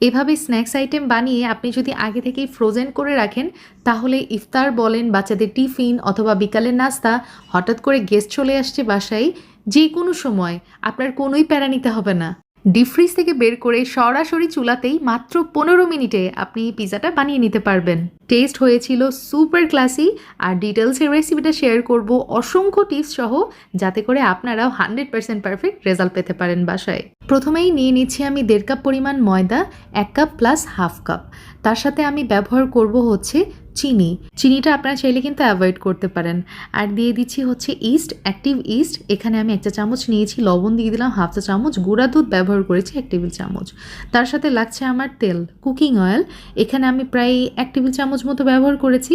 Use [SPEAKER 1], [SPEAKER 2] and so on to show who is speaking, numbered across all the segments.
[SPEAKER 1] এভাবে snacks item বানিয়ে আপনি যদি আগে থেকেই ফ্রোজেন করে রাখেন, তাহলে ইফতার বলেন, বাচ্চাদের টিফিন অথবা বিকালের নাস্তা, হঠাৎ করে গেস্ট চলে আসছে বাসায় যে কোনো সময়, আপনার কোনোই প্যারা নিতে হবে না। ডিপ ফ্রিজ থেকে বের করে সরাসরি চুলাতেই মাত্র পনেরো মিনিটে আপনি এই পিৎজাটা বানিয়ে নিতে পারবেন। টেস্ট হয়েছিল সুপার ক্লাসি আর ডিটেলসের রেসিপিটা শেয়ার করব অসংখ্য টিপস সহ, যাতে করে আপনারাও হান্ড্রেড পার্সেন্ট পারফেক্ট রেজাল্ট পেতে পারেন বাসায়। প্রথমেই নিয়ে নিচ্ছি আমি দেড় কাপ পরিমাণ ময়দা, এক কাপ প্লাস হাফ কাপ। তার সাথে আমি ব্যবহার করব হচ্ছে চিনি। চিনিটা আপনারা চাইলে কিন্তু অ্যাভয়েড করতে পারেন। আর দিয়ে দিচ্ছি হচ্ছে ইস্ট অ্যাক্টিভ ইস্ট এখানে আমি একটা চামচ নিয়েছি, লবণ দিয়ে দিলাম হাফ চা চামচ। গুঁড়া দুধ ব্যবহার করেছি এক টেবিল চামচ। তার সাথে লাগছে আমার তেল কুকিং অয়েল এখানে আমি প্রায় এক টেবিল চামচ মতো ব্যবহার করেছি।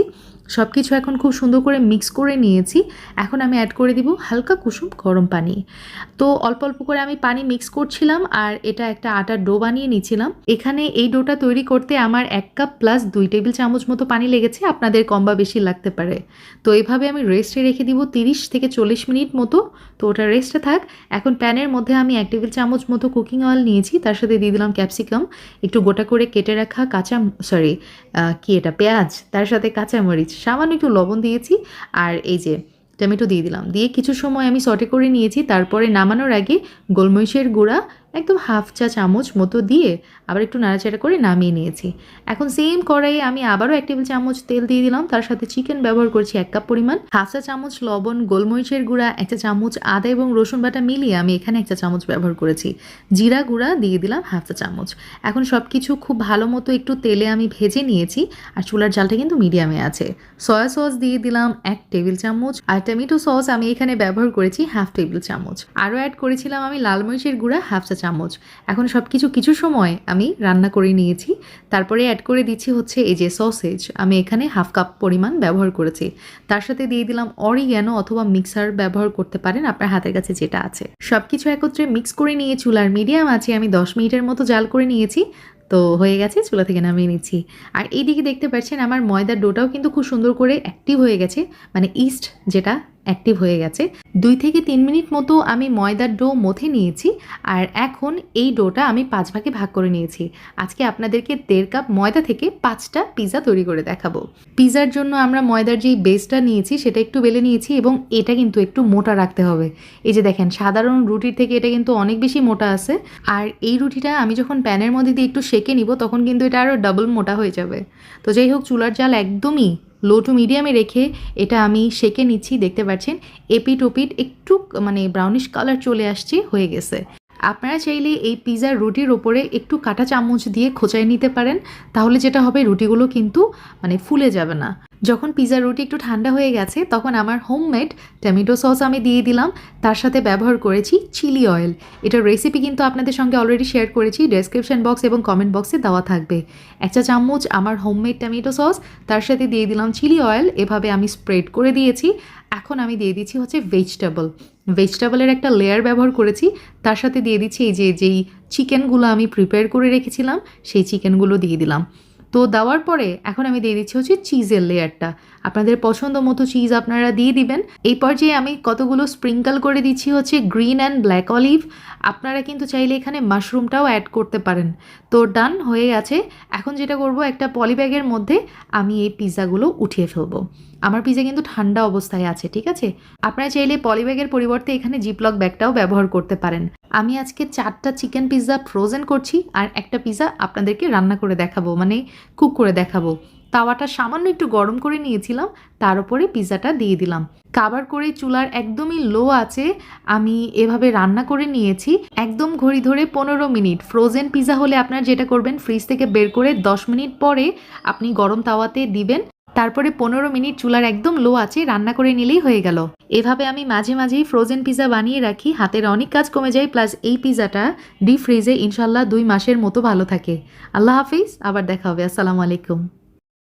[SPEAKER 1] সব কিছু এখন খুব সুন্দর করে মিক্স করে নিয়েছি। এখন আমি অ্যাড করে দিব হালকা কুসুম গরম পানি। তো অল্প অল্প করে আমি পানি মিক্স করছিলাম আর এটা একটা আটার ডো বানিয়ে নিয়েছিলাম এখানে এই ডোটা তৈরি করতে আমার এক কাপ প্লাস দুই টেবিল চামচ মতো পানি লেগেছে। আপনাদের কম বা বেশি লাগতে পারে। তো এইভাবে আমি রেস্টে রেখে দিব তিরিশ থেকে চল্লিশ মিনিট মতো। তো ওটা রেস্টে থাক। এখন প্যানের মধ্যে আমি এক টেবিল চামচ মতো কুকিং অয়েল নিয়েছি। তার সাথে দিয়ে দিলাম ক্যাপসিকাম একটু গোটা করে কেটে রাখা কাঁচা সরি কি এটা? পেঁয়াজ। তার সাথে কাঁচামরিচ। সামান্য একটু লবণ দিয়েছি আর এই যে টমেটো দিয়ে দিলাম। দিয়ে কিছু সময় আমি সটে করে নিয়েছি, তারপরে নামানোর আগে গোলমরিচের গুঁড়া একদম হাফ চা চামচ মতো দিয়ে আবার একটু নাড়াচাড়া করে নামিয়ে নিয়েছি। এখন সেম কড়াইয়ে আমি আবারও এক টেবিল চামচ তেল দিয়ে দিলাম। তার সাথে চিকেন ব্যবহার করছি এক কাপ পরিমাণ। হাফ চা চামচ লবণ, গোলমরিচের গুঁড়া একটা চামচ আদা এবং রসুন বাটা মিলিয়ে আমি এখানে একটা চামচ ব্যবহার করেছি। জিরা গুঁড়া দিয়ে দিলাম হাফ চা চামচ। এখন সব কিছু খুব ভালো মতো একটু তেলে আমি ভেজে নিয়েছি আর চুলার জালটা কিন্তু মিডিয়ামে আছে। সয়া সস দিয়ে দিলাম এক টেবিল চামচ। আর টমেটো সস আমি এখানে ব্যবহার করেছি হাফ টেবিল চামচ। আরও অ্যাড করেছিলাম আমি লাল মরিচের গুঁড়া হাফ চা চামচ। এখন সব কিছু কিছু সময় আমি রান্না করে নিয়েছি। তারপরে অ্যাড করে দিচ্ছি হচ্ছে এই যে সসেজ আমি এখানে হাফ কাপ পরিমাণ ব্যবহার করেছি। তার সাথে দিয়ে দিলাম অরিগ্যানো অথবা মিক্সার ব্যবহার করতে পারেন আপনার হাতের কাছে যেটা আছে। সব কিছু একত্রে মিক্স করে নিয়ে চুলার মিডিয়াম আছে, আমি দশ মিনিটের মতো জাল করে নিয়েছি। তো হয়ে গেছে, চুলা থেকে নামিয়ে নিচ্ছি। আর এইদিকে দেখতে পাচ্ছেন আমার ময়দার ডোটাও কিন্তু খুব সুন্দর করে অ্যাক্টিভ হয়ে গেছে। মানে ইস্ট যেটা অ্যাক্টিভ হয়ে গেছে। দুই থেকে তিন মিনিট মতো আমি ময়দার ডো মথে নিয়েছি আর এখন এই ডোটা আমি পাঁচ ভাগে ভাগ করে নিয়েছি। আজকে আপনাদেরকে দেড় কাপ ময়দা থেকে পাঁচটা পিৎজা তৈরি করে দেখাবো। পিৎজার জন্য আমরা ময়দার যেই বেসটা নিয়েছি সেটা একটু বেলে নিয়েছি এবং এটা কিন্তু একটু মোটা রাখতে হবে। এই যে দেখেন, সাধারণ রুটির থেকে এটা কিন্তু অনেক বেশি মোটা আছে। আর এই রুটিটা আমি যখন প্যানের মধ্যে দিয়ে একটু সেকে নিব, তখন কিন্তু এটা আরও ডাবল মোটা হয়ে যাবে। তো যাই হোক, চুলার জাল একদমই লো টু মিডিয়ামে রেখে এটা আমি সেকে নিচ্ছি, দেখতে পাচ্ছেন? এপিট ওপিট একটু মানে ব্রাউনিশ কালার চলে আসছে, হয়ে গেছে। আপনারা চাইলে এই পিজার রুটির ওপরে একটু কাটা চামচ দিয়ে খোঁচাই নিতে পারেন, তাহলে যেটা হবে রুটিগুলো কিন্তু মানে ফুলে যাবে না। যখন পিৎজার রুটি একটু ঠান্ডা হয়ে গেছে, তখন আমার হোমমেড টমেটো সস আমি দিয়ে দিলাম। তার সাথে ব্যবহার করেছি চিলি অয়েল এটার রেসিপি কিন্তু আপনাদের সঙ্গে অলরেডি শেয়ার করেছি। ডেসক্রিপশন বক্স এবং কমেন্ট বক্সে দেওয়া থাকবে। একটা চামচ আমার হোমমেড টমেটো সস তার সাথে দিয়ে দিলাম চিলি অয়েল এভাবে আমি স্প্রেড করে দিয়েছি। এখন আমি দিয়ে দিচ্ছি হচ্ছে ভেজিটেবল ভেজিটেবলের একটা লেয়ার ব্যবহার করেছি। তার সাথে দিয়ে দিচ্ছি এই যে, যেই চিকেনগুলো আমি প্রিপেয়ার করে রেখেছিলাম, সেই চিকেনগুলো দিয়ে দিলাম। তো দেওয়ার পরে এখন আমি দিয়ে দিচ্ছি হচ্ছে চিজের লেয়ারটা আপনাদের পছন্দ মতো চিজ আপনারা দিয়ে দিবেন। এই পর্যায়ে আমি কতগুলো স্প্রিঙ্কল করে দিচ্ছি হচ্ছে গ্রিন অ্যান্ড ব্ল্যাক অলিভ আপনারা কিন্তু চাইলে এখানে মাশরুমটাও অ্যাড করতে পারেন। তো ডান হয়ে গেছে। এখন যেটা করব, একটা পলিব্যাগের মধ্যে আমি এই পিৎজাগুলো উঠিয়ে ফেলব। আমার পিৎজা কিন্তু ঠান্ডা অবস্থায় আছে, ঠিক আছে? আপনারা চাইলে পলিব্যাগের পরিবর্তে এখানে জিপলক ব্যাগটাও ব্যবহার করতে পারেন। আমি আজকে চারটা চিকেন পিৎজা ফ্রোজেন করছি আর একটা পিৎজা আপনাদেরকে রান্না করে দেখাবো মানে কুক করে দেখাবো। তাওয়াটা সামান্য একটু গরম করে নিয়েছিলাম, তার উপরে পিৎজাটা দিয়ে দিলাম। কাবার করে চুলার একদমই লো আছে, আমি এভাবে রান্না করে নিয়েছি, একদম ঘড়ি ধরে পনেরো মিনিট। ফ্রোজেন পিৎজা হলে আপনার যেটা করবেন ফ্রিজ থেকে বের করে দশ মিনিট পরে আপনি গরম তাওয়াতে দিবেন তারপরে পনেরো মিনিট চুলার একদম লো আছে রান্না করে নিলেই হয়ে গেল। এভাবে আমি মাঝে মাঝেই ফ্রোজেন পিজা বানিয়ে রাখি। হাতের অনেক কাজ কমে যায় প্লাস এই পিজাটা ডিপ ফ্রিজে ইনশাল্লাহ দুই মাসের মতো ভালো থাকে। আল্লাহ হাফিজ, আবার দেখা হবে। আসসালামু আলাইকুম।